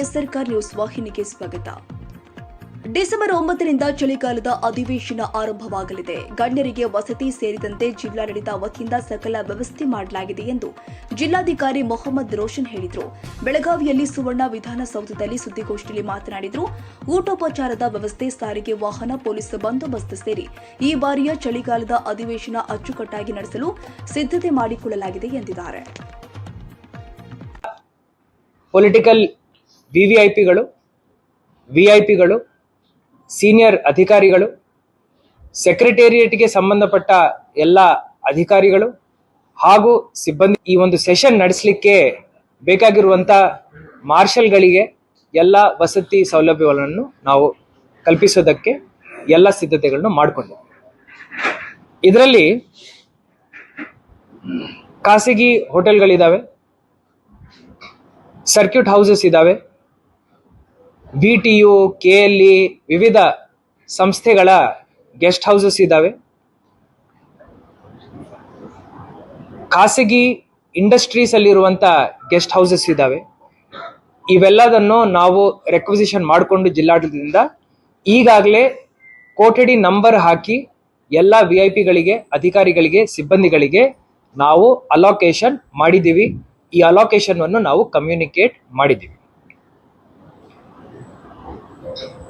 S ಸರ್ಕಾರ್ news ವಾಹಿನಿಗೆ ಸ್ವಾಗತ. ಡಿಸೆಂಬರ್ ಒಂಬತ್ತರಿಂದ ಚಳಿಗಾಲದ ಅಧಿವೇಶನ ಆರಂಭವಾಗಲಿದೆ. ಗಣ್ಯರಿಗೆ ವಸತಿ ಸೇರಿದಂತೆ ಜಿಲ್ಲಾಡಳಿತ ವತಿಯಿಂದ ಸಕಲ ವ್ಯವಸ್ಥೆ ಮಾಡಲಾಗಿದೆ ಎಂದು ಜಿಲ್ಲಾಧಿಕಾರಿ ಮೊಹಮ್ಮದ್ ರೋಷನ್ ಹೇಳಿದರು. ಬೆಳಗಾವಿಯಲ್ಲಿ ಸುವರ್ಣ ವಿಧಾನಸೌಧದಲ್ಲಿ ಸುದ್ದಿಗೋಷ್ಠಿಯಲ್ಲಿ ಮಾತನಾಡಿದರು, ಊಟೋಪಚಾರದ ವ್ಯವಸ್ಥೆ, ಸಾರಿಗೆ ವಾಹನ, ಪೊಲೀಸ್ ಬಂದೋಬಸ್ತ್ ಸೇರಿ ಈ ಬಾರಿಯ ಚಳಿಗಾಲದ ಅಧಿವೇಶನ ಅಚ್ಚುಕಟ್ಟಾಗಿ ನಡೆಸಲು ಸಿದ್ಧತೆ ಮಾಡಿಕೊಳ್ಳಲಾಗಿದೆ ಎಂದಿದ್ದಾರೆ. ಪೊಲಿಟಿಕಲ್ ವಿ ವಿ ಐ ಪಿಗಳು ವಿ ಐ ಪಿಗಳು ಸೀನಿಯರ್ ಅಧಿಕಾರಿಗಳು ಸೆಕ್ರೆಟೇರಿಯೇಟ್ಗೆ ಸಂಬಂಧಪಟ್ಟ ಎಲ್ಲ ಅಧಿಕಾರಿಗಳು ಹಾಗೂ ಸಿಬ್ಬಂದಿ ಈ ಒಂದು ಸೆಷನ್ ನಡೆಸಲಿಕ್ಕೆ ಬೇಕಾಗಿರುವಂಥ ಮಾರ್ಷಲ್ಗಳಿಗೆ ಎಲ್ಲ ವಸತಿ ಸೌಲಭ್ಯಗಳನ್ನು ನಾವು ಕಲ್ಪಿಸೋದಕ್ಕೆ ಎಲ್ಲ ಸಿದ್ಧತೆಗಳನ್ನು ಮಾಡಿಕೊಂಡೆ. ಇದರಲ್ಲಿ ಖಾಸಗಿ ಹೋಟೆಲ್ಗಳಿದ್ದಾವೆ ಸರ್ಕ್ಯೂಟ್ ಹೌಸಸ್ ಇದ್ದಾವೆ B T U K L E ವಿವಿಧ ಸಂಸ್ಥೆಗಳ ಗೆಸ್ಟ್ ಹೌಸಸ್ ಇದ್ದಾವೆ. ಖಾಸಗಿ ಇಂಡಸ್ಟ್ರೀಸ್ ಅಲ್ಲಿರುವಂತ ಗೆಸ್ಟ್ ಹೌಸಸ್ ಇದ್ದಾವೆ. ಇವೆಲ್ಲದನ್ನು ನಾವು ರೆಕ್ವಿಸಿಷನ್ ಮಾಡಿಕೊಂಡು ಜಿಲ್ಲಾಡಳಿತದಿಂದ ಈಗಾಗಲೇ ಕೋಠಡಿ ನಂಬರ್ ಹಾಕಿ ಎಲ್ಲ ವಿ ಐ ಪಿಗಳಿಗೆ, ಅಧಿಕಾರಿಗಳಿಗೆ, ಸಿಬ್ಬಂದಿಗಳಿಗೆ ನಾವು ಅಲೋಕೇಶನ್ ಮಾಡಿದ್ದೀವಿ. ಈ ಅಲೋಕೇಶನ್ ಅನ್ನು ನಾವು ಕಮ್ಯುನಿಕೇಟ್ ಮಾಡಿದ್ದೀವಿ. Thank you.